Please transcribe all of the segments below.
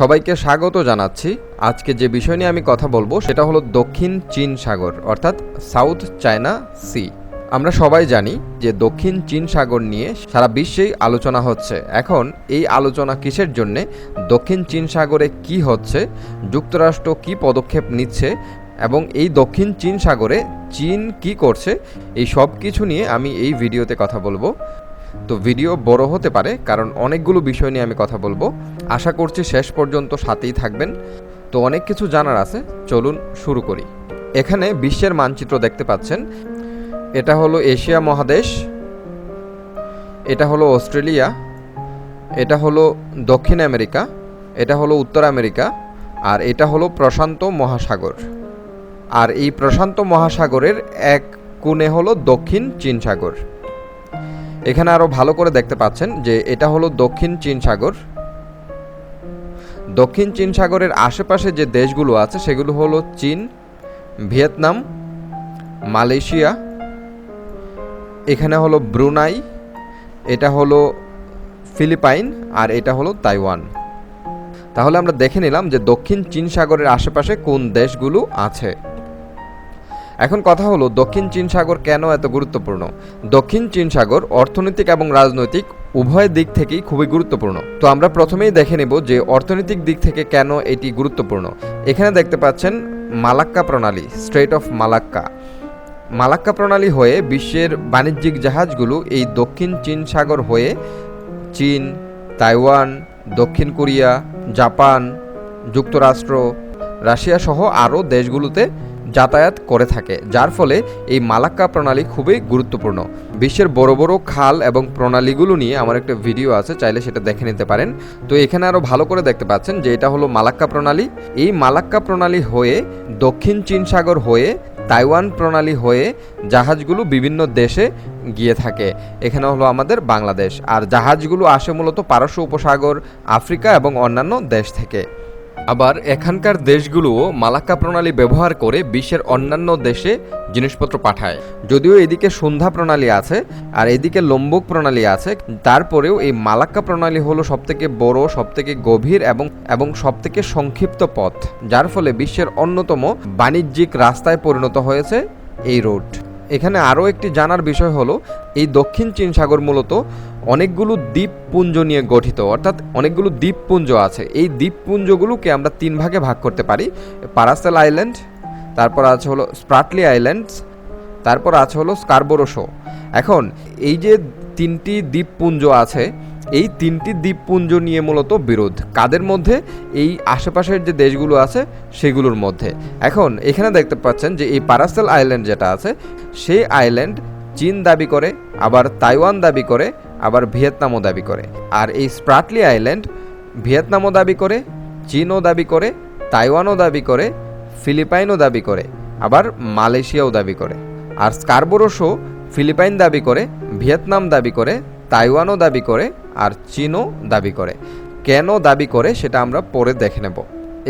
সবাইকে স্বাগত জানাচ্ছি। আজকে যে বিষয় নিয়ে আমি কথা বলব সেটা হলো দক্ষিণ চীন সাগর, অর্থাৎ সাউথ চায়না সি। আমরা সবাই জানি যে দক্ষিণ চীন সাগর নিয়ে সারা বিশ্বেই আলোচনা হচ্ছে। এখন এই আলোচনা কিসের জন্যে? দক্ষিণ চীন সাগরে কি হচ্ছে? যুক্তরাষ্ট্র কি পদক্ষেপ নিচ্ছে? এবং এই দক্ষিণ চীন সাগরে চীন কি করছে? এই সব কিছু নিয়ে আমি এই ভিডিওতে কথা বলব। তো ভিডিও বড় হতে পারে, কারণ অনেকগুলো বিষয় নিয়ে আমি কথা বলব। আশা করছি শেষ পর্যন্ত সাথেই থাকবেন। তো অনেক কিছু জানার আছে, চলুন শুরু করি। এখানে বিশ্বের মানচিত্র দেখতে পাচ্ছেন। এটা হলো এশিয়া মহাদেশ, এটা হলো অস্ট্রেলিয়া, এটা হলো দক্ষিণ আমেরিকা, এটা হলো উত্তর আমেরিকা, আর এটা হলো প্রশান্ত মহাসাগর। আর এই প্রশান্ত মহাসাগরের এক কোণে হলো দক্ষিণ চীন সাগর। এখানে আরও ভালো করে দেখতে পাচ্ছেন যে এটা হলো দক্ষিণ চীন সাগর। দক্ষিণ চীন সাগরের আশেপাশে যে দেশগুলো আছে, সেগুলো হলো চীন, ভিয়েতনাম, মালয়েশিয়া, এখানে হলো ব্রুনাই, এটা হলো ফিলিপাইন, আর এটা হলো তাইওয়ান। তাহলে আমরা দেখে নিলাম যে দক্ষিণ চীন সাগরের আশেপাশে কোন দেশগুলো আছে। এখন কথা হলো, দক্ষিণ চীন সাগর কেন এত গুরুত্বপূর্ণ? দক্ষিণ চীন সাগর অর্থনৈতিক এবং রাজনৈতিক উভয় দিক থেকেই খুবই গুরুত্বপূর্ণ। তো আমরা প্রথমেই দেখে নেব যে অর্থনৈতিক দিক থেকে কেন এটি গুরুত্বপূর্ণ। এখানে দেখতে পাচ্ছেন মালাক্কা প্রণালী স্ট্রেট অফ মালাক্কা মালাক্কা প্রণালী হয়ে বিশ্বের বাণিজ্যিক জাহাজগুলো এই দক্ষিণ চীন সাগর হয়ে চীন, তাইওয়ান, দক্ষিণ কোরিয়া, জাপান, যুক্তরাষ্ট্র রাশিয়া সহ আরও দেশগুলোতে যাতায়াত করে থাকে, যার ফলে এই মালাক্কা প্রণালী খুবই গুরুত্বপূর্ণ। বিশ্বের বড় বড় খাল এবং প্রণালীগুলো নিয়ে আমার একটা ভিডিও আছে, চাইলে সেটা দেখে নিতে পারেন। তো এখানে আরও ভালো করে দেখতে পাচ্ছেন যে এটা হলো মালাক্কা প্রণালী। এই মালাক্কা প্রণালী হয়ে, দক্ষিণ চীন সাগর হয়ে, তাইওয়ান প্রণালী হয়ে জাহাজগুলো বিভিন্ন দেশে গিয়ে থাকে। এখানে হলো আমাদের বাংলাদেশ। আর জাহাজগুলো আসে মূলত পারস্য উপসাগর, আফ্রিকা এবং অন্যান্য দেশ থেকে। আবার এখানকার দেশগুলোও মালাক্কা প্রণালী ব্যবহার করে বিশ্বের অন্যান্য দেশে জিনিসপত্র পাঠায়। যদিও এদিকে সন্ধ্যা প্রণালী আছে আর এদিকে লম্বক প্রণালী আছে, তারপরেও এই মালাক্কা প্রণালী হলো সবথেকে বড়, সবথেকে গভীর এবং এবং সবথেকে সংক্ষিপ্ত পথ, যার ফলে বিশ্বের অন্যতম বাণিজ্যিক রাস্তায় পরিণত হয়েছে এই রোড। এখানে আরও একটি জানার বিষয় হলো, এই দক্ষিণ চীন সাগর মূলত অনেকগুলো দ্বীপপুঞ্জ নিয়ে গঠিত, অর্থাৎ অনেকগুলো দ্বীপপুঞ্জ আছে। এই দ্বীপপুঞ্জগুলোকে আমরা তিন ভাগে ভাগ করতে পারি। পারাসেল আইল্যান্ড, তারপর আছে হলো স্প্রাটলি আইল্যান্ডস, তারপর আছে হলো স্কারবোরোশো এখন এই যে তিনটি দ্বীপপুঞ্জ আছে, এই তিনটি দ্বীপপুঞ্জ নিয়ে মূলত বিরোধ। কাদের মধ্যে? এই আশেপাশের যে দেশগুলো আছে, সেগুলোর মধ্যে। এখন এখানে দেখতে পাচ্ছেন যে এই পারাসেল আইল্যান্ড যেটা আছে, সেই আইল্যান্ড চীন দাবি করে, আবার তাইওয়ান দাবি করে আবার ভিয়েতনামও দাবি করে। আর এই স্প্রাটলি আইল্যান্ড ভিয়েতনামও দাবি করে, চীনও দাবি করে, তাইওয়ানও দাবি করে, ফিলিপাইনও দাবি করে, আবার মালয়েশিয়াও দাবি করে। আর স্কারবোরোশো ফিলিপাইন দাবি করে, ভিয়েতনাম দাবি করে, তাইওয়ানও দাবি করে, আর চীনও দাবি করে। কেন দাবি করে সেটা আমরা পরে দেখে নেব।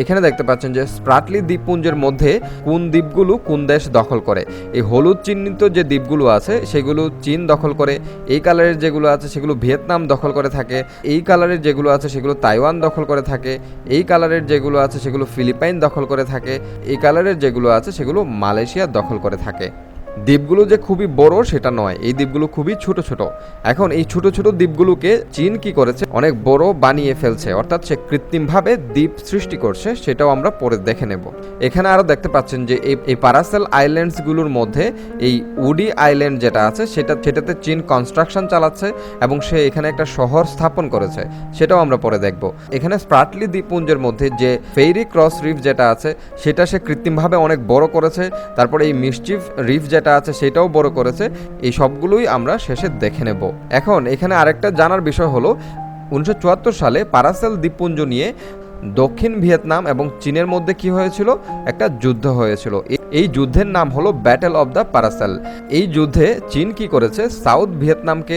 এখানে দেখতে পাচ্ছেন যে স্প্রাটলি দ্বীপপুঞ্জের মধ্যে কোন দ্বীপগুলো কোন দেশ দখল করে। এই হলুদ চিহ্নিত যে দ্বীপগুলো আছে, সেগুলো চীন দখল করে, এই কালারের যেগুলো আছে, সেগুলো ভিয়েতনাম দখল করে থাকে, এই কালারের যেগুলো আছে, সেগুলো তাইওয়ান দখল করে থাকে, এই কালারের যেগুলো আছে, সেগুলো ফিলিপাইন দখল করে থাকে, এই কালারের যেগুলো আছে, সেগুলো মালয়েশিয়া দখল করে থাকে। দ্বীপগুলো যে খুবই বড় সেটা নয়, এই দ্বীপগুলো খুবই ছোট ছোট। এখন এই ছোট ছোট দ্বীপগুলোকে চীন কি করেছে? অনেক বড় বানিয়ে ফেলছে, অর্থাৎ সে কৃত্রিমভাবে দ্বীপ সৃষ্টি করছে, সেটাও আমরা পরে দেখে নেব। এখানে আরও দেখতে পাচ্ছেন যে এই পারাসেল আইল্যান্ডসগুলোর মধ্যে এই উডি আইল্যান্ড যেটা আছে, সেটা, সেটাতে চীন কনস্ট্রাকশন চালাচ্ছে এবং সে এখানে একটা শহর স্থাপন করেছে, সেটাও আমরা পরে দেখব। এখানে স্প্রাটলি দ্বীপপুঞ্জের মধ্যে যে ফেরি ক্রস রিফ যেটা আছে, সেটা সে কৃত্রিমভাবে অনেক বড় করেছে, তারপরে এই মিসচিফ রিফ যেটা আছে সেটাও বড় করেছে। এই সবগুলোই আমরা শেষে দেখে নেব। এখন এখানে আরেকটা জানার বিষয় হলো, উনিশশো চুয়াত্তর সালে পারাসেল দ্বীপপুঞ্জ নিয়ে দক্ষিণ ভিয়েতনাম এবং চীনের মধ্যে কি হয়েছিল? একটা যুদ্ধ হয়েছিল। এই যুদ্ধের নাম হলো ব্যাটেল অব দ্য পারাসেল এই যুদ্ধে চীন কি করেছে? সাউথ ভিয়েতনামকে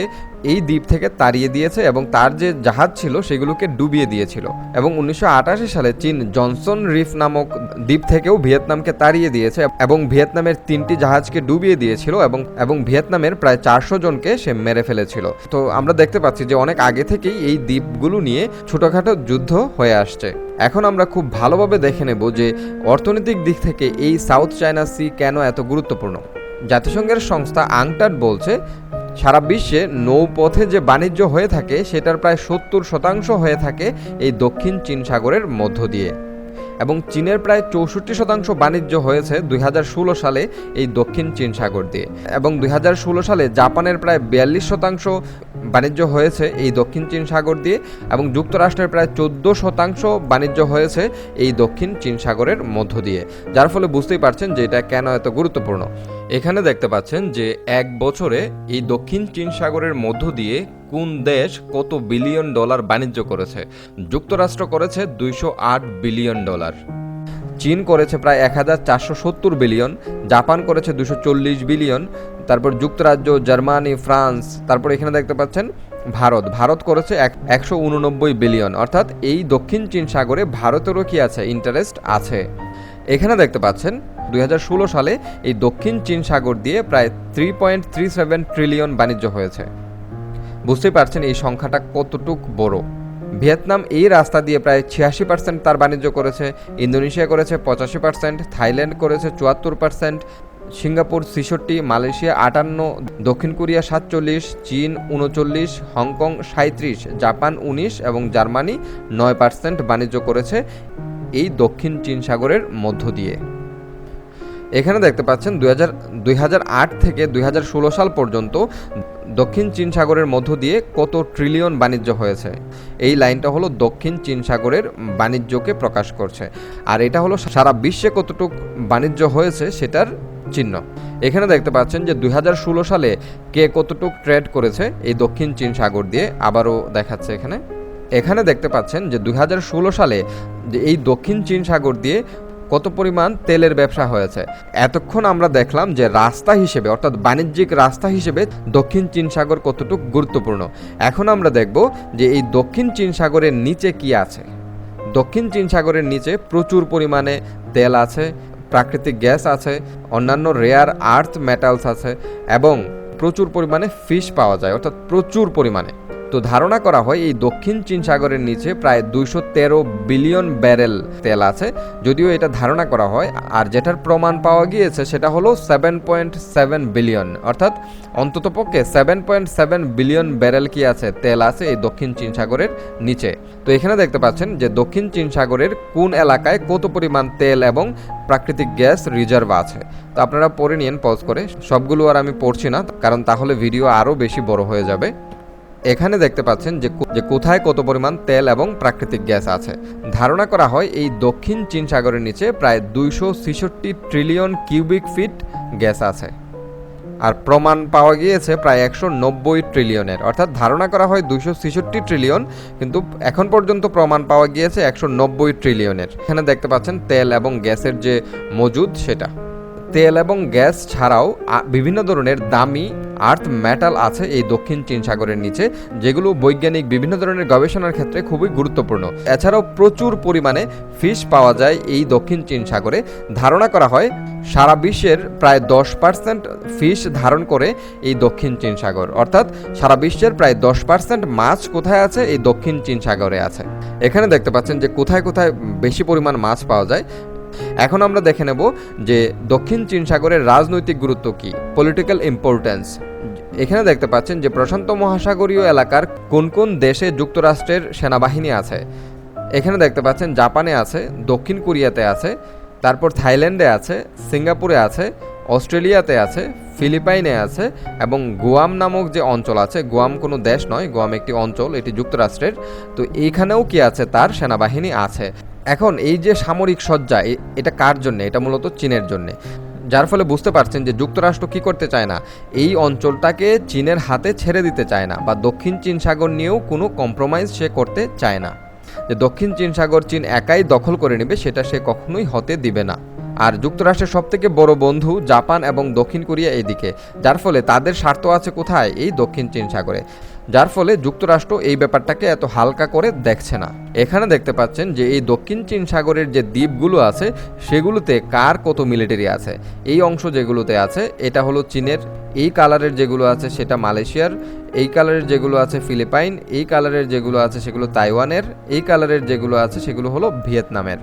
এই দ্বীপ থেকে তাড়িয়ে দিয়েছে এবং তার যে জাহাজ ছিল সেগুলোকে ডুবিয়ে দিয়েছিল এবং উনিশশো সালে চীন জনসন রিফ নামক দ্বীপ থেকেও ভিয়েতনামকে তাড়িয়ে দিয়েছে এবং ভিয়েতনামের তিনটি জাহাজকে ডুবিয়ে দিয়েছিল এবং এবং ভিয়েতনামের প্রায় চারশো জনকে সে মেরে ফেলেছিল। তো আমরা দেখতে পাচ্ছি যে অনেক আগে থেকেই এই দ্বীপগুলো নিয়ে ছোটখাটো যুদ্ধ হয়ে আসছে। এখন আমরা খুব ভালোভাবে দেখে নেব যে অর্থনৈতিক দিক থেকে এই সাউথ চায়না সি কেন এত গুরুত্বপূর্ণ। জাতিসংঘের সংস্থা আংটাড বলছে সারা বিশ্বে নৌপথে যে বাণিজ্য হয়ে থাকে, সেটার প্রায় সত্তর শতাংশ হয়ে থাকে এই দক্ষিণ চীন সাগরের মধ্য দিয়ে। এবং চীনের প্রায় চৌষট্টি শতাংশ বাণিজ্য হয়েছে দুই হাজার ষোলো সালে এই দক্ষিণ চীন সাগর দিয়ে। এবং দুই হাজার ষোলো সালে জাপানের প্রায় বিয়াল্লিশ শতাংশ বাণিজ্য হয়েছে এই দক্ষিণ চীন সাগর দিয়ে এবং যুক্তরাষ্ট্রের প্রায় চোদ্দ শতাংশ বাণিজ্য হয়েছে এই দক্ষিণ চীন সাগরের মধ্য দিয়ে। যার ফলে বুঝতেই পারছেন যে এটা কেন এত গুরুত্বপূর্ণ। এখানে দেখতে পাচ্ছেন যে এক বছরে এই দক্ষিণ চীন সাগরের মধ্য দিয়ে কোন দেশ কত বিলিয়ন ডলার বাণিজ্য করেছে? যুক্তরাষ্ট্র করেছে দুইশো আট বিলিয়ন ডলার। চীন করেছে প্রায় এক হাজার চারশো সত্তর বিলিয়ন, জাপান করেছে দুশো চল্লিশ বিলিয়ন, তারপর যুক্তরাজ্য, জার্মানি, ফ্রান্স, তারপর এখানে দেখতে পাচ্ছেন ভারত। ভারত করেছে এক একশো উননব্বই বিলিয়ন, অর্থাৎ এই দক্ষিণ চীন সাগরে ভারতেরও কি আছে? ইন্টারেস্ট আছে। এখানে দেখতে পাচ্ছেন দুই হাজার ষোলো সালে এই দক্ষিণ চীন সাগর দিয়ে প্রায় three point three seven trillion বাণিজ্য হয়েছে। বুঝতেই পারছেন এই সংখ্যাটা কতটুক বড়। ভিয়েতনাম এই রাস্তা দিয়ে প্রায় ছিয়াশি পার্সেন্ট তার বাণিজ্য করেছে, ইন্দোনেশিয়া করেছে পঁচাশি পার্সেন্ট থাইল্যান্ড করেছে চুয়াত্তর পার্সেন্ট সিঙ্গাপুর ছেষট্টি, মালয়েশিয়া আটান্ন, দক্ষিণ কোরিয়া সাতচল্লিশ, চীন উনচল্লিশ, হংকং সাঁত্রিশ জাপান উনিশ এবং জার্মানি নয় পার্সেন্ট বাণিজ্য করেছে এই দক্ষিণ চীন সাগরের মধ্য দিয়ে। এখানে দেখতে পাচ্ছেন দুই হাজার থেকে দুই হাজার ষোলো সাল পর্যন্ত দক্ষিণ চীন সাগরের মধ্য দিয়ে কত ট্রিলিয়ন বাণিজ্য হয়েছে। এই লাইনটা হলো দক্ষিণ চীন সাগরের বাণিজ্যকে প্রকাশ করছে। আর এটা হলো সারা বিশ্বে কতটুক বাণিজ্য হয়েছে সেটার চিহ্ন। এখানে দেখতে পাচ্ছেন যে দুই হাজার ষোলো সালে কে কতটুক ট্রেড করেছে, এই দক্ষিণ চীন সাগর দিয়ে আবারও দেখাচ্ছে এখানে। এখানে দেখতে পাচ্ছেন যে দুই হাজার ষোলো সালে যে এই দক্ষিণ চীন সাগর দিয়ে কত পরিমাণ তেলের ব্যবসা হয়েছে। এতক্ষণ আমরা দেখলাম যে রাস্তা হিসেবে, অর্থাৎ বাণিজ্যিক রাস্তা হিসেবে দক্ষিণ চীন সাগর কতটুকু গুরুত্বপূর্ণ। এখন আমরা দেখব যে এই দক্ষিণ চীন সাগরের নিচে কি আছে। দক্ষিণ চীন সাগরের নিচে প্রচুর পরিমাণে তেল আছে, প্রাকৃতিক গ্যাস আছে, অন্যান্য রেয়ার আর্থ মেটালস আছে এবং প্রচুর পরিমাণে ফিশ পাওয়া যায়, অর্থাৎ প্রচুর পরিমাণে। তো ধারণা করা হয় এই দক্ষিণ চীন সাগরের নিচে প্রায় দুইশো তেরো বিলিয়ন ব্যারেল তেল আছে। যদিও এটা ধারণা করা হয়, আর যেটার প্রমাণ পাওয়া গিয়েছে সেটা হলো সেভেন পয়েন্ট সেভেন বিলিয়ন। অর্থাৎ অন্ততপক্ষে seven point seven billion barrel কি আছে, তেল আছে এই দক্ষিণ চীন সাগরের নিচে। তো এখানে দেখতে পাচ্ছেন যে দক্ষিণ চীন সাগরের কোন এলাকায় কত পরিমাণ তেল এবং প্রাকৃতিক গ্যাস রিজার্ভ আছে। তো আপনারা পড়ে নিন পজ করে। সবগুলো আর আমি পড়ছি না, কারণ তাহলে ভিডিও আরও বেশি বড় হয়ে যাবে। এখানে দেখতে পাচ্ছেন যে যে কোথায় কত পরিমাণ তেল এবং প্রাকৃতিক গ্যাস আছে। ধারণা করা হয় এই দক্ষিণ চীন সাগরের নিচে প্রায় দুইশো ছেষট্টি ট্রিলিয়ন কিউবিক ফিট গ্যাস আছে। আর প্রমাণ পাওয়া গিয়েছে প্রায় একশো নব্বই ট্রিলিয়নের। অর্থাৎ ধারণা করা হয় দুইশো ছেষট্টি ট্রিলিয়ন, কিন্তু এখন পর্যন্ত প্রমাণ পাওয়া গিয়েছে একশো নব্বই ট্রিলিয়নের। এখানে দেখতে পাচ্ছেন তেল এবং গ্যাসের যে মজুদ সেটা। তেল এবং গ্যাস ছাড়াও বিভিন্ন ধরনের দামি আর্থ মেটাল আছে এই দক্ষিণ চীন সাগরের নিচে, যেগুলো বৈজ্ঞানিক বিভিন্ন ধরনের গবেষণার ক্ষেত্রে খুবই গুরুত্বপূর্ণ। এছাড়াও প্রচুর পরিমাণে ফিশ পাওয়া যায় এই দক্ষিণ চীন সাগরে। ধারণা করা হয়, সারা বিশ্বের প্রায় দশ পার্সেন্ট ফিশ ধারণ করে এই দক্ষিণ চীন সাগর। অর্থাৎ সারা বিশ্বের প্রায় দশ পার্সেন্ট মাছ কোথায় আছে এই দক্ষিণ চীন সাগরে আছে। এখানে দেখতে পাচ্ছেন যে কোথায় কোথায় বেশি পরিমাণ মাছ পাওয়া যায়। এখন আমরা দেখে নেব যে দক্ষিণ চীন সাগরের রাজনৈতিক গুরুত্ব কি পলিটিক্যাল ইম্পর্টেন্স এখানে দেখতে পাচ্ছেন যে প্রশান্ত মহাসাগরীয় এলাকার কোন কোন দেশে যুক্তরাষ্ট্রের সেনাবাহিনী আছে। এখানে দেখতে পাচ্ছেন জাপানে আছে, দক্ষিণ কোরিয়াতে আছে, তারপর থাইল্যান্ডে আছে, সিঙ্গাপুরে আছে, অস্ট্রেলিয়াতে আছে, ফিলিপাইনে আছে এবং গোয়াম নামক যে অঞ্চল আছে, গোয়াম কোনো দেশ নয়, গোয়াম একটি অঞ্চল, এটি যুক্তরাষ্ট্রের। তো এইখানেও কি আছে? তার সেনাবাহিনী আছে। এখন এই যে সামরিক সজ্জা এটা কার জন্য? এটা মূলত চীনের জন্য। যার ফলে বুঝতে পারছেন যে যুক্তরাষ্ট্র কি করতে চায় না। এই অঞ্চলটাকে চীনের হাতে ছেড়ে দিতে চায় না বা দক্ষিণ চীন সাগর নিয়েও কোনো কম্প্রোমাইজ সে করতে চায় না। যে দক্ষিণ চীন সাগর চীন একাই দখল করে নেবে, সেটা সে কখনোই হতে দিবে না। আর যুক্তরাষ্ট্রের সবথেকে বড় বন্ধু জাপান এবং দক্ষিণ কোরিয়া এদিকে যার ফলে তাদের স্বার্থ আছে কোথায়? এই দক্ষিণ চীন সাগরে। যার ফলে যুক্তরাষ্ট্র এই ব্যাপারটাকে এত হালকা করে দেখছে না। এখানে দেখতে পাচ্ছেন যে এই দক্ষিণ চীন সাগরের যে দ্বীপগুলো আছে, সেগুলোতে কার কত মিলিটারি আছে? এই অংশ যেগুলোতে আছে, এটা হলো চীনের। এই কালারের যেগুলো আছে, সেটা মালয়েশিয়ার। এই কালারের যেগুলো আছে, ফিলিপাইন। এই কালারের যেগুলো আছে, সেগুলো তাইওয়ানের। এই কালারের যেগুলো আছে, সেগুলো হলো ভিয়েতনামের।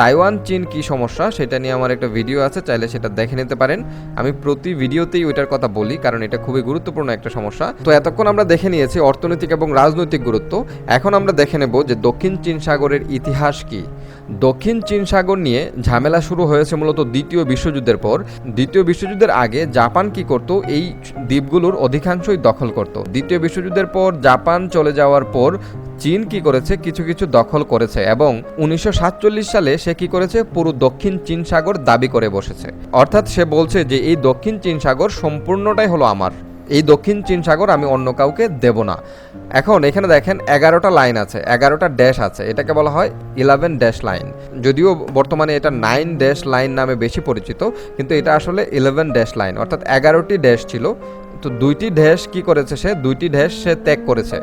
তাইওয়ান, চীন কি সমস্যা? সেটা নিয়ে আমার একটা ভিডিও আছে, চাইলে সেটা দেখে নিতে পারেন। আমি প্রতি ভিডিওতেই ওইটার কথা বলি, কারণ এটা খুবই গুরুত্বপূর্ণ একটা সমস্যা। তো এতক্ষণ আমরা দেখে নিয়েছি অর্থনৈতিক এবং রাজনৈতিক গুরুত্ব। এখন আমরা দেখে নেব যে দক্ষিণ চীন সাগরের ইতিহাস কি। দক্ষিণ চীন সাগর নিয়ে ঝামেলা শুরু হয়েছে মূলত দ্বিতীয় বিশ্বযুদ্ধের পর। দ্বিতীয় বিশ্বযুদ্ধের আগে জাপান কি করত? এই দ্বীপগুলোর অধিকাংশই দখল করত। দ্বিতীয় বিশ্বযুদ্ধের পর জাপান চলে যাওয়ার পর চীন কি করেছে? কিছু কিছু দখল করেছে এবং উনিশশো সাতচল্লিশ সালে সে কি করেছে? পুরো দক্ষিণ চীন সাগর দাবি করে বসেছে। অর্থাৎ সে বলছে যে, এই দক্ষিণ চীন সাগর সম্পূর্ণটাই হলো আমার। এই দক্ষিণ চীন সাগর আমি অন্য কাউকে দেব না। এখন এখানে দেখেন এগারোটা লাইন আছে, এগারোটা ড্যাশ আছে, এটাকে বলা হয় ইলেভেন ড্যাশ লাইন যদিও বর্তমানে এটা নাইন ড্যাশ লাইন নামে বেশি পরিচিত, কিন্তু এটা আসলে ইলেভেন ড্যাশ লাইন অর্থাৎ এগারোটি ড্যাশ ছিল। তো দুইটি ড্যাশ কি করেছে সে? দুইটি ড্যাশ সে ত্যাগ করেছে।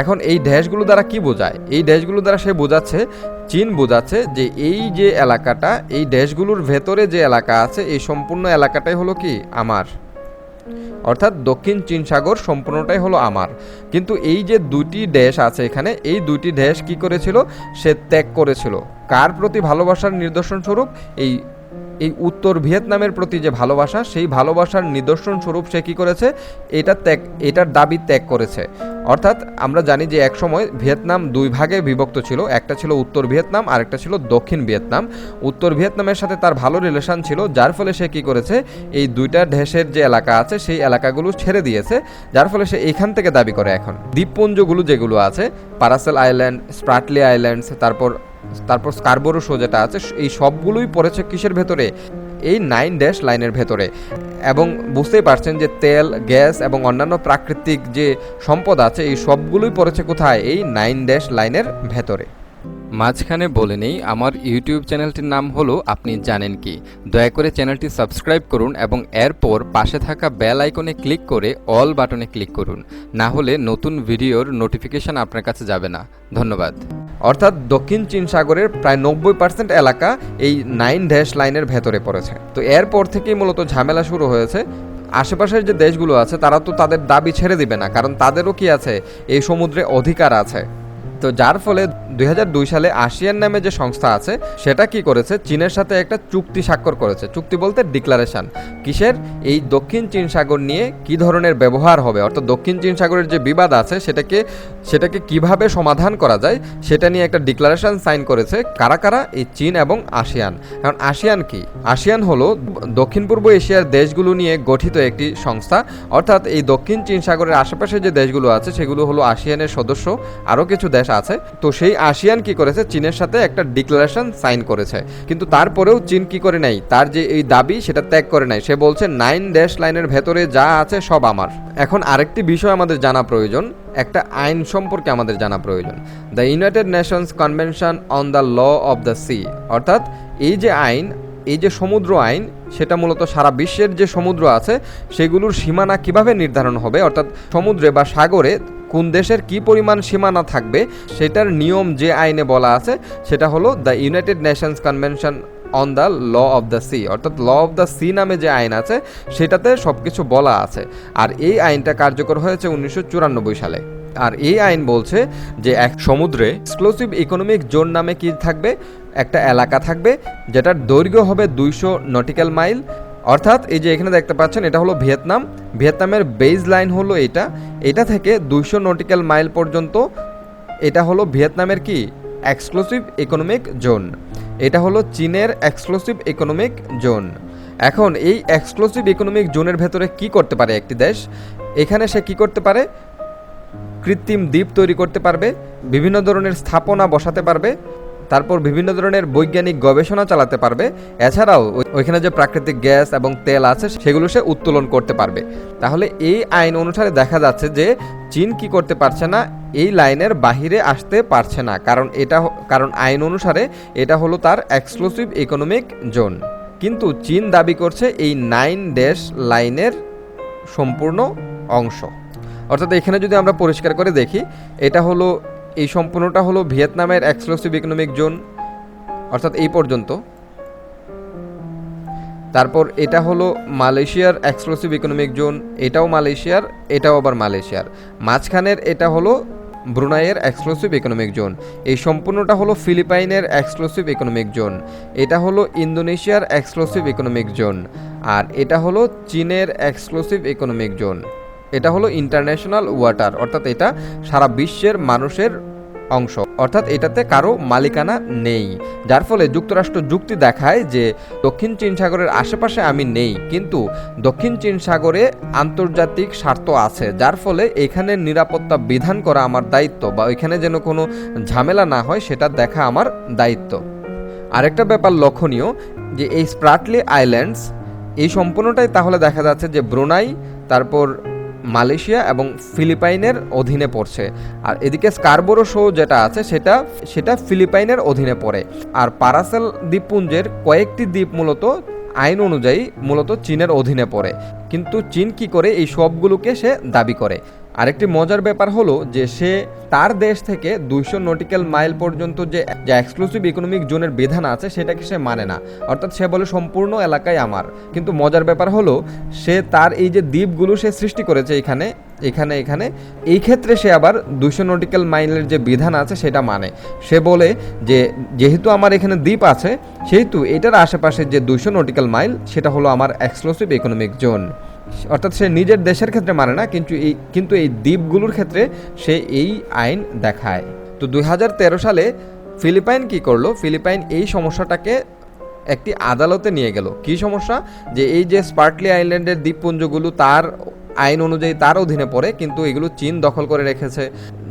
এখন এই ড্যাশগুলো দ্বারা কি বোঝায়? এই ড্যাশগুলো দ্বারা সে বোঝাচ্ছে চীন বোঝাচ্ছে যে এই যে এলাকাটা, এই ড্যাশগুলোর ভেতরে যে এলাকা আছে, এই সম্পূর্ণ এলাকাটাই হলো কি? আমার। অর্থাৎ দক্ষিণ চীন সাগর সম্পূর্ণটাই হলো আমার। কিন্তু এই যে দুটি দেশ আছে এখানে, এই দুটি দেশ কি করেছিল? সে ত্যাগ করেছিল। কার প্রতি ভালোবাসার নিদর্শন স্বরূপ এই এই উত্তর ভিয়েতনামের প্রতি যে ভালোবাসা, সেই ভালোবাসার নিদর্শন স্বরূপ সে কী করেছে? এটা ত্যাগ, এটার দাবি ত্যাগ করেছে। অর্থাৎ আমরা জানি যে একসময় ভিয়েতনাম দুই ভাগে বিভক্ত ছিল। একটা ছিল উত্তর ভিয়েতনাম আর একটা ছিল দক্ষিণ ভিয়েতনাম। উত্তর ভিয়েতনামের সাথে তার ভালো রিলেশন ছিল, যার ফলে সে কী করেছে? এই দুইটা দেশের যে এলাকা আছে, সেই এলাকাগুলো ছেড়ে দিয়েছে, যার ফলে সে এখান থেকে দাবি করে এখন। দ্বীপপুঞ্জগুলো যেগুলো আছে, পারাসেল আইল্যান্ড, স্প্রাটলি আইল্যান্ডস, তারপর তারপর স্কারবোরো শো যেটা আছে, এই সবগুলোই পড়েছে কিসের ভেতরে? এই নাইন ড্যাশ লাইনের ভেতরে। এবং বুঝতেই পারছেন যে তেল, গ্যাস এবং অন্যান্য প্রাকৃতিক যে সম্পদ আছে, এই সবগুলোই পড়েছে কোথায়? এই নাইন ড্যাশ লাইনের ভেতরে। মাঝখানে বলে নেই, আমার ইউটিউব চ্যানেলটির নাম হলো আপনি জানেন কি। দয়া করে চ্যানেলটি সাবস্ক্রাইব করুন এবং এরপর পাশে থাকা বেল আইকনে ক্লিক করে অল বাটনে ক্লিক করুন। না হলে নতুন ভিডিওর নোটিফিকেশন আপনার কাছে যাবে না। ধন্যবাদ। অর্থাৎ দক্ষিণ চীন সাগরের প্রায় নব্বই পার্সেন্ট এলাকা এই নাইন ড্যাশ লাইনের ভেতরে পড়েছে। তো এরপর থেকেই মূলত ঝামেলা শুরু হয়েছে। আশেপাশের যে দেশগুলো আছে, তারা তো তাদের দাবি ছেড়ে দিবে না, কারণ তাদেরও কি আছে? এই সমুদ্রে অধিকার আছে। তো যার ফলে দুই হাজার দুই সালে আসিয়ান নামে যে সংস্থা আছে, সেটা কি করেছে? চীনের সাথে একটা চুক্তি স্বাক্ষর করেছে। চুক্তি বলতে ডিক্লারেশন। কিসের? এই দক্ষিণ চীন সাগর নিয়ে কি ধরনের ব্যবহার হবে? অর্থাৎ দক্ষিণ চীন সাগরের যে বিবাদ আছে, সেটাকে সেটাকে কীভাবে সমাধান করা যায়, সেটা নিয়ে একটা ডিক্লারেশন সাইন করেছে কারা কারা? এই চীন এবং আসিয়ান। কারণ আসিয়ান কি? আসিয়ান হলো দক্ষিণ পূর্ব এশিয়ার দেশগুলো নিয়ে গঠিত একটি সংস্থা। অর্থাৎ এই দক্ষিণ চীন সাগরের আশেপাশে যে দেশগুলো আছে, সেগুলো হলো আসিয়ানের সদস্য। আরও কিছু দেশ আছে। তো সেই আসিয়ান কি করেছে? চীনের সাথে একটা ডিক্লারেশন সাইন করেছে। কিন্তু তারপরেও চীন কি করে নাই? তার যে এই দাবি, সেটা ত্যাগ করে নাই। সে বলছে, নাইন ড্যাশ লাইনের ভেতরে যা আছে সব আমার। এখন আরেকটি বিষয় আমাদের জানা প্রয়োজন। একটা আইন সম্পর্কে আমাদের জানা প্রয়োজন। The United Nations Convention on the Law of the Sea অর্থাৎ এই যে আইন, এই যে সমুদ্র আইন, সেটা মূলত সারা বিশ্বের যে সমুদ্র আছে, সেগুলোর সীমানা কীভাবে নির্ধারণ হবে? অর্থাৎ সমুদ্রে বা সাগরে কোন দেশের কি পরিমাণ সীমানা থাকবে সেটার নিয়ম যে আইনে বলা আছে, সেটা হলো the United Nations Convention on the Law of the Sea অর্থাৎ ল অফ দ্য সি নামে যে আইন আছে, সেটাতে সব কিছু বলা আছে। আর এই আইনটা কার্যকর হয়েছে উনিশশো চুরানব্বই সালে। আর এই আইন বলছে যে এক সমুদ্রে এক্সক্লুসিভ ইকোনমিক জোন নামে কি থাকবে? একটা এলাকা থাকবে, যেটার দৈর্ঘ্য হবে দুইশো নটিক্যাল মাইল অর্থাৎ এই যে এখানে দেখতে পাচ্ছেন, এটা হলো ভিয়েতনাম। ভিয়েতনামের বেজ লাইন হলো এটা এটা থেকে দুইশো নটিক্যাল মাইল পর্যন্ত এটা হলো ভিয়েতনামের কি? এক্সক্লুসিভ ইকোনমিক জোন এটা হলো চীনের এক্সক্লুসিভ ইকোনমিক জোন এখন এই এক্সক্লুসিভ ইকোনমিক জোনের ভেতরে কি করতে পারে একটি দেশ? এখানে সে কি করতে পারে? কৃত্রিম দ্বীপ তৈরি করতে পারবে। বিভিন্ন ধরনের স্থাপনা বসাতে পারবে। তারপর বিভিন্ন ধরনের বৈজ্ঞানিক গবেষণা চালাতে পারবে। এছাড়াও ওইখানে যে প্রাকৃতিক গ্যাস এবং তেল আছে, সেগুলো সে উত্তোলন করতে পারবে। তাহলে এই আইন অনুসারে দেখা যাচ্ছে যে চীন কি করতে পারছে না, এই লাইনের বাহিরে আসতে পারছে না। কারণ এটা কারণ আইন অনুসারে এটা হলো তার এক্সক্লুসিভ ইকোনমিক জোন। কিন্তু চীন দাবি করছে এই নাইন ড্যাশ লাইনের সম্পূর্ণ অংশ। অর্থাৎ এখানে যদি আমরা পরিষ্কার করে দেখি, এটা হলো এই সম্পূর্ণটা হলো ভিয়েতনামের এক্সক্লুসিভ ইকোনমিক জোন অর্থাৎ এই পর্যন্ত। তারপর এটা হলো মালয়েশিয়ার এক্সক্লুসিভ ইকোনমিক জোন এটাও মালয়েশিয়ার, এটাও আবার মালয়েশিয়ার। মাঝখানের এটা হলো ব্রুনাইয়ের এক্সক্লুসিভ ইকোনমিক জোন এই সম্পূর্ণটা হলো ফিলিপাইনের এক্সক্লুসিভ ইকোনমিক জোন এটা হলো ইন্দোনেশিয়ার এক্সক্লুসিভ ইকোনমিক জোন আর এটা হলো চীনের এক্সক্লুসিভ ইকোনমিক জোন এটা হলো ইন্টারন্যাশনাল ওয়াটার অর্থাৎ এটা সারা বিশ্বের মানুষের অংশ। অর্থাৎ এটাতে কারও মালিকানা নেই। যার ফলে যুক্তরাষ্ট্র যুক্তি দেখায় যে দক্ষিণ চীন সাগরের আশেপাশে আমি নেই, কিন্তু দক্ষিণ চীন সাগরে আন্তর্জাতিক স্বার্থ আছে, যার ফলে এখানে নিরাপত্তা বিধান করা আমার দায়িত্ব বা এখানে যেন কোনো ঝামেলা না হয়, সেটা দেখা আমার দায়িত্ব। আরেকটা ব্যাপার লক্ষণীয়, যে এই স্প্রাটলি আইল্যান্ডস, এই সম্পূর্ণটাই তাহলে দেখা যাচ্ছে যে ব্রুনাই, তারপর মালয়েশিয়া এবং ফিলিপাইনের অধীনে পড়ছে। আর এদিকে স্কারবোরো শো যেটা আছে, সেটা সেটা ফিলিপাইনের অধীনে পড়ে। আর পারাসেল দ্বীপপুঞ্জের কয়েকটি দ্বীপ মূলত আইন অনুযায়ী মূলত চীনের অধীনে পড়ে। কিন্তু চীন কি করে এই সবগুলোকে সে দাবি করে? আরেকটি মজার ব্যাপার হলো যে সে তার দেশ থেকে দুইশো নটিক্যাল মাইল পর্যন্ত যে এক্সক্লুসিভ ইকোনমিক জোনের বিধান আছে, সেটাকে সে মানে না। অর্থাৎ সে বলে সম্পূর্ণ এলাকায় আমার। কিন্তু মজার ব্যাপার হলো, সে তার এই যে দ্বীপগুলো সে সৃষ্টি করেছে এখানে এখানে এখানে, এই ক্ষেত্রে সে আবার দুশো নটিক্যাল মাইলের যে বিধান আছে, সেটা মানে। সে বলে যে, যেহেতু আমার এখানে দ্বীপ আছে, সেহেতু এটার আশেপাশে যে দুশো নটিক্যাল মাইল, সেটা হলো আমার এক্সক্লুসিভ ইকোনমিক জোন। অর্থাৎ সে নিজের দেশের ক্ষেত্রে মানে না, কিন্তু এই কিন্তু এই দ্বীপগুলোর ক্ষেত্রে সে এই আইন দেখায়। তো দুই হাজার তেরো সালে ফিলিপাইন কি করল? ফিলিপাইন এই সমস্যাটাকে একটি আদালতে নিয়ে গেল। কি সমস্যা? যে এই যে স্পার্টলি আইল্যান্ডের দ্বীপপুঞ্জগুলো, তার আইন অনুযায়ী তার অধীনে পড়ে, কিন্তু এগুলো চীন দখল করে রেখেছে।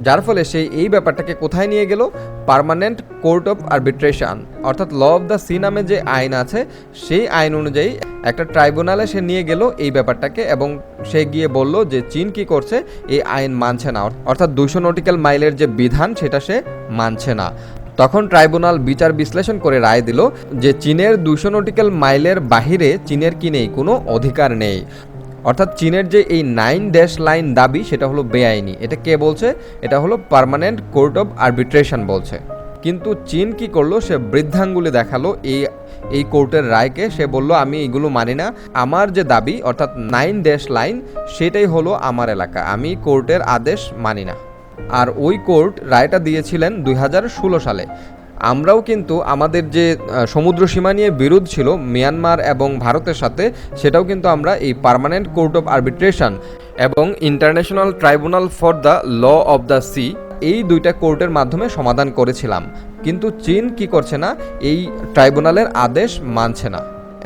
যার ফলে সেই এই ব্যাপারটাকে কোথায় নিয়ে গেল? পার্মানেন্ট কোর্ট অফ আরবিট্রেশন অর্থাৎ ল অফ দ্য সি নামে যে আইন আছে, সেই আইন অনুযায়ী একটা ট্রাইব্যুনালে সে নিয়ে গেল এই ব্যাপারটাকে এবং সে গিয়ে বলল যে চীন কি করছে, এই আইন মানছে না। অর্থাৎ দুশো নটিক্যাল মাইলের যে বিধান, সেটা সে মানছে না। তখন ট্রাইব্যুনাল বিচার বিশ্লেষণ করে রায় দিল যে চীনের দুশো নটিক্যাল মাইলের বাহিরে চীনের কি নেই, কোনো অধিকার নেই। অর্থাৎ চীনের যে এই নাইন ড্যাশ লাইন দাবি, সেটা হলো বেআইনি। এটা কে বলছে? এটা হলো পার্মানেন্ট কোর্ট অফ আরবিট্রেশন বলছে। কিন্তু চীন কি করল? সে বৃদ্ধাঙ্গুলি দেখাল এই এই কোর্টের রায়কে। সে বলল, আমি এগুলো মানি না। আমার যে দাবি, অর্থাৎ নাইন ড্যাশ লাইন, সেটাই হলো আমার এলাকা। আমি কোর্টের আদেশ মানি না। আর ওই কোর্ট রায়টা দিয়েছিলেন দুই হাজার ষোলো সালে। আমরাও কিন্তু আমাদের যে সমুদ্র সীমা নিয়ে বিরোধ ছিল মিয়ানমার এবং ভারতের সাথে, সেটাও কিন্তু আমরা এই পার্মানেন্ট কোর্ট অফ আরবিট্রেশন এবং International Tribunal for the Law of the Sea, এই দুইটা কোর্টের মাধ্যমে সমাধান করেছিলাম। কিন্তু চীন কি করছে না, এই ট্রাইব্যুনালের আদেশ মানছে না।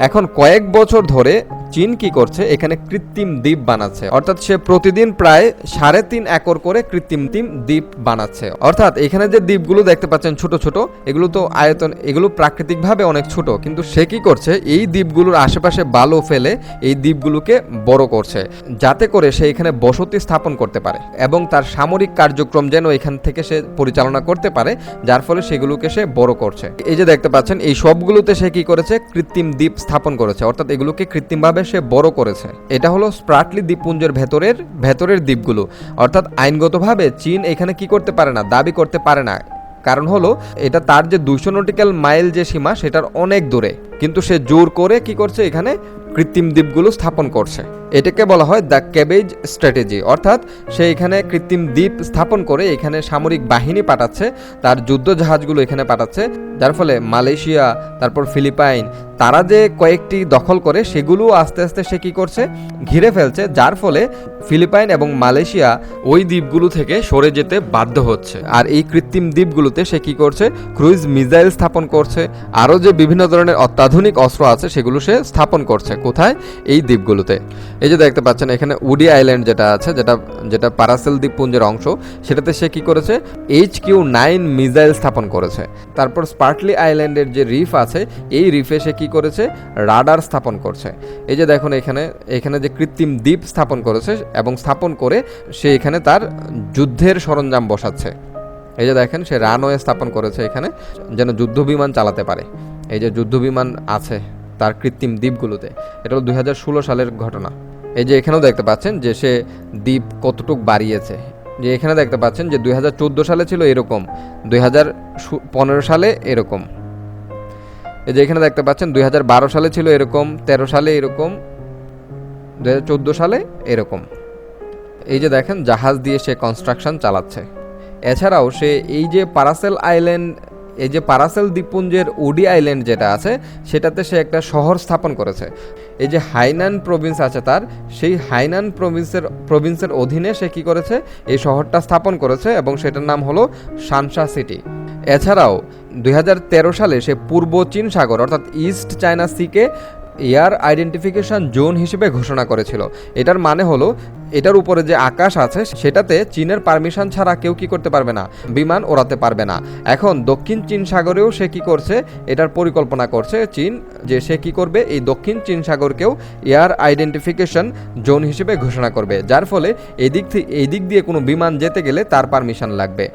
এখন কয়েক বছর ধরে চীন কি করছে? এখানে কৃত্রিম দ্বীপ বানাচ্ছে। অর্থাৎ সে প্রতিদিন প্রায় সাড়ে তিন একর করে কৃত্রিম দ্বীপ দ্বীপ বানাচ্ছে। অর্থাৎ এখানে যে দ্বীপগুলো দেখতে পাচ্ছেন ছোট ছোট, এগুলো তো আয়তন, এগুলো প্রাকৃতিকভাবে অনেক ছোট, কিন্তু সে কি করছে? এই দ্বীপগুলোর আশেপাশে বালু ফেলে এই দ্বীপগুলোকে বড় করছে, যাতে করে সে এখানে বসতি স্থাপন করতে পারে এবং তার সামরিক কার্যক্রম যেন এখান থেকে সে পরিচালনা করতে পারে, যার ফলে সেগুলোকে সে বড় করছে। এই যে দেখতে পাচ্ছেন, এই সবগুলোতে সে কি করেছে? কৃত্রিম দ্বীপ স্থাপন করেছে, অর্থাৎ এগুলোকে কৃত্রিমভাবে সে বড় করেছে। এটা হলো স্প্রাটলি দ্বীপপুঞ্জের ভেতরের ভেতরের দ্বীপগুলো। অর্থাৎ আইনগতভাবে চীন এখানে কি করতে পারে না, দাবি করতে পারে না। কারণ হলো, এটা তার যে দুশো নটিক্যাল মাইল যে সীমা, সেটার অনেক দূরে। কিন্তু সে জোর করে কি করছে এখানে কৃত্রিম দ্বীপগুলো স্থাপন করছে। এটাকে বলা হয় দ্য ক্যাবেজ স্ট্র্যাটেজি। অর্থাৎ সে এখানে কৃত্রিম দ্বীপ স্থাপন করে এখানে সামরিক বাহিনী পাঠাচ্ছে, তার যুদ্ধ জাহাজগুলো এখানে পাঠাচ্ছে, যার ফলে মালয়েশিয়া, তারপর ফিলিপাইন, তারা যে কয়েকটি দখল করে, সেগুলো আস্তে আস্তে সে কি করছে? ঘিরে ফেলছে, যার ফলে ফিলিপাইন এবং মালয়েশিয়া ওই দ্বীপগুলো থেকে সরে যেতে বাধ্য হচ্ছে। আর এই কৃত্রিম দ্বীপগুলোতে সে কি করছে? ক্রুইজ মিসাইল স্থাপন করছে। আরও যে বিভিন্ন ধরনের অত্যাধুনিক অস্ত্র আছে, সেগুলো সে স্থাপন করছে। কোথায়? এই দ্বীপগুলোতে। এই যে দেখতে পাচ্ছেন, এখানে উডি আইল্যান্ড যেটা আছে, যেটা যেটা পারাসেল দ্বীপপুঞ্জের অংশ, সেটাতে সে কি করেছে? এইচ কিউ নাইন মিসাইল স্থাপন করেছে। তারপর স্পার্টলি আইল্যান্ডের যে রিফ আছে, এই রিফে সে কি করেছে? রাডার স্থাপন করছে। এই যে দেখুন এখানে এখানে যে কৃত্রিম দ্বীপ স্থাপন করেছে, এবং স্থাপন করে সে এখানে তার যুদ্ধের সরঞ্জাম বসাচ্ছে। এই যে দেখেন, সে রানওয়ে স্থাপন করেছে এখানে, যেন যুদ্ধ বিমান চালাতে পারে। এই যে যুদ্ধ বিমান আছে। তার কৃত্রিম দ্বীপগুলোতে। এটা হলো দুই হাজার ষোলো সালের ঘটনা। এই যে এখানেও দেখতে পাচ্ছেন যে সে দ্বীপ কতটুক বাড়িয়েছে। যে এখানে দেখতে পাচ্ছেন যে দুই হাজার চোদ্দ সালে ছিল এরকম, দুই হাজার পনেরো সালে এরকম। এই যে এখানে দেখতে পাচ্ছেন দুই হাজার বারো সালে ছিল এরকম, তেরো সালে এরকম, দুই হাজার চোদ্দ সালে এরকম। এই যে দেখেন, জাহাজ দিয়ে সে কনস্ট্রাকশন চালাচ্ছে। এছাড়াও সে এই যে পারাসেল আইল্যান্ড এই যে পারাসেল দ্বীপপুঞ্জের উডি আইল্যান্ড যেটা আছে, সেটাতে সে একটা শহর স্থাপন করেছে। এই যে হাইনান প্রভিন্স আছে তার, সেই হাইনান প্রভিন্সের প্রভিন্সের অধীনে সে কি করেছে? এই শহরটা স্থাপন করেছে এবং সেটার নাম হলো শানসা সিটি এছাড়াও দু হাজার তেরো সালে সে পূর্ব চীন সাগর, অর্থাৎ ইস্ট চায়না সিকে এয়ার আইডেন্টিফিকেশন জোন হিসেবে ঘোষণা করেছিল। এটার মানে হলো এটার উপরে যে আকাশ আছে, সেটাতে চীনের পারমিশন ছাড়া কেউ কি করতে পারবে না, বিমান ওড়াতে পারবে না। এখন দক্ষিণ চীন সাগরেও সে কি করছে, এটার পরিকল্পনা করছে চীন, যে সে কি করবে, এই দক্ষিণ চীন সাগরকেও এয়ার আইডেন্টিফিকেশন জোন হিসেবে ঘোষণা করবে। যার ফলে এদিক থেকে এই দিক দিয়ে কোনো বিমান যেতে গেলে তার পারমিশন লাগবে।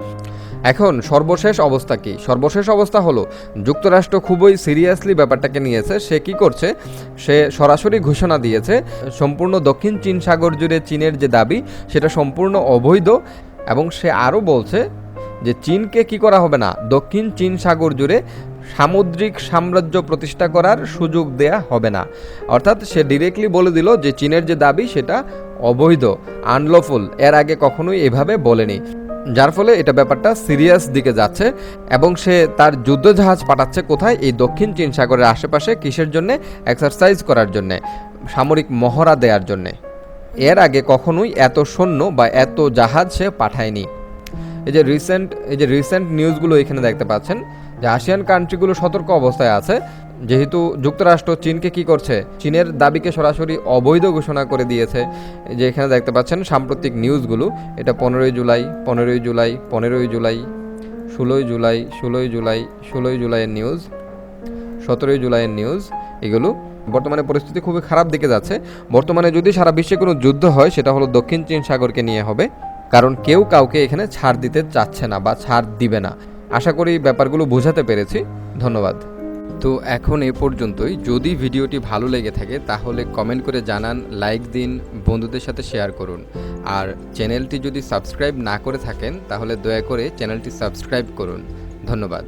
এখন সর্বশেষ অবস্থা কি? সর্বশেষ অবস্থা হলো, যুক্তরাষ্ট্র খুবই সিরিয়াসলি ব্যাপারটাকে নিয়েছে, সে কি করছে? সে সরাসরি ঘোষণা দিয়েছে, সম্পূর্ণ দক্ষিণ চীন সাগর জুড়ে চীনের যে দাবি, সেটা সম্পূর্ণ অবৈধ এবং সে আরও বলছে যে চীনকে কি করা হবে না, দক্ষিণ চীন সাগর জুড়ে সামুদ্রিক সাম্রাজ্য প্রতিষ্ঠা করার সুযোগ দেয়া হবে না। অর্থাৎ সে ডিরেক্টলি বলে দিল যে চীনের যে দাবি, সেটা অবৈধ আনলফুল এর আগে কখনোই এভাবে বলেনি। যার ফলে এটা ব্যাপারটা সিরিয়াস দিকে যাচ্ছে এবং সে তার যুদ্ধজাহাজ পাঠাচ্ছে কোথায়? এই দক্ষিণ চীন সাগরের আশেপাশে কিসের জন্য? এক্সারসাইজ করার জন্যে, সামরিক মহড়া দেওয়ার জন্যে। এর আগে কখনোই এত সৈন্য বা এত জাহাজ সে পাঠায়নি। এই যে রিসেন্ট এই যে রিসেন্ট নিউজগুলো এখানে দেখতে পাচ্ছেন, যে আসিয়ান কান্ট্রিগুলো সতর্ক অবস্থায় আছে যেহেতু যুক্তরাষ্ট্র চীনকে কি করছে, চীনের দাবিকে সরাসরি অবৈধ ঘোষণা করে দিয়েছে। যে এখানে দেখতে পাচ্ছেন সাম্প্রতিক নিউজগুলো, এটা পনেরোই জুলাই পনেরোই জুলাই পনেরোই জুলাই, ষোলোই জুলাই ষোলোই জুলাই, ষোলোই জুলাইয়ের নিউজ, সতেরোই জুলাইয়ের নিউজ, এগুলো বর্তমানে পরিস্থিতি খুবই খারাপ দিকে যাচ্ছে। বর্তমানে যদি সারা বিশ্বে কোনো যুদ্ধ হয়, সেটা হলো দক্ষিণ চীন সাগরকে নিয়ে হবে, কারণ কেউ কাউকে এখানে ছাড় দিতে চাচ্ছে না বা ছাড় দিবে না। আশা করি ব্যাপারগুলো বোঝাতে পেরেছি। ধন্যবাদ। তো এখন এ পর্যন্তই। যদি ভিডিওটি ভালো লেগে থাকে, তাহলে কমেন্ট করে জানান লাইক দিন, বন্ধুদের সাথে শেয়ার করুন। আর চ্যানেলটি যদি সাবস্ক্রাইব না করে থাকেন, তাহলে দয়া করে চ্যানেলটি সাবস্ক্রাইব করুন। ধন্যবাদ।